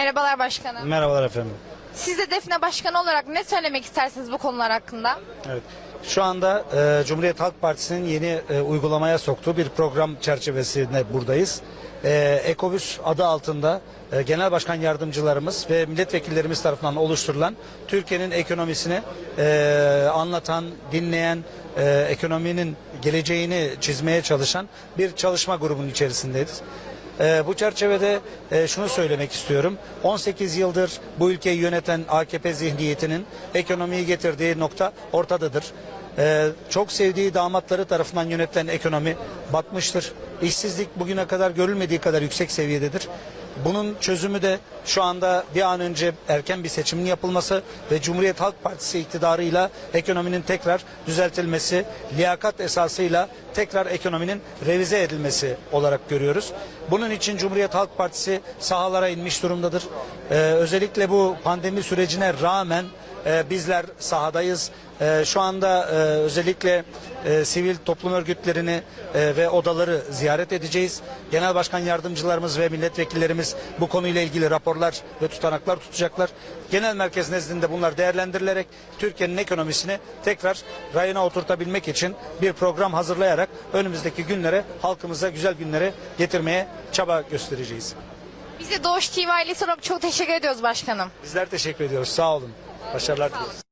Merhabalar başkanım. Merhabalar efendim. Siz de Defne Başkanı olarak ne söylemek istersiniz bu konular hakkında? Evet. Şu anda e, Cumhuriyet Halk Partisi'nin yeni e, uygulamaya soktuğu bir program çerçevesinde buradayız. E, Ekobüs adı altında e, genel başkan yardımcılarımız ve milletvekillerimiz tarafından oluşturulan Türkiye'nin ekonomisini e, anlatan, dinleyen, e, ekonominin geleceğini çizmeye çalışan bir çalışma grubunun içerisindeyiz. Ee, bu çerçevede e, şunu söylemek istiyorum. 18 yıldır bu ülkeyi yöneten AKP zihniyetinin ekonomiyi getirdiği nokta ortadadır. Ee, çok sevdiği damatları tarafından yönetilen ekonomi batmıştır. İşsizlik bugüne kadar görülmediği kadar yüksek seviyededir. Bunun çözümü de şu anda bir an önce erken bir seçimin yapılması ve Cumhuriyet Halk Partisi iktidarıyla ekonominin tekrar düzeltilmesi, liyakat esasıyla tekrar ekonominin revize edilmesi olarak görüyoruz. Bunun için Cumhuriyet Halk Partisi sahalara inmiş durumdadır. Ee, özellikle bu pandemi sürecine rağmen e, bizler sahadayız. E, şu anda e, özellikle e, sivil toplum örgütlerini e, ve odaları ziyaret edeceğiz. Genel başkan yardımcılarımız ve milletvekillerimiz bu konuyla ilgili raporlar ve tutanaklar tutacaklar. Genel merkez nezdinde bunlar değerlendirilerek Türkiye'nin ekonomisini tekrar rayına oturtabilmek için bir program hazırlayarak önümüzdeki günlere halkımıza güzel günlere getirmeye çaba göstereceğiz. Bize Doğuş TV ailesi olarak çok teşekkür ediyoruz başkanım. Bizler teşekkür ediyoruz. Sağ olun. Başarılar diliyoruz.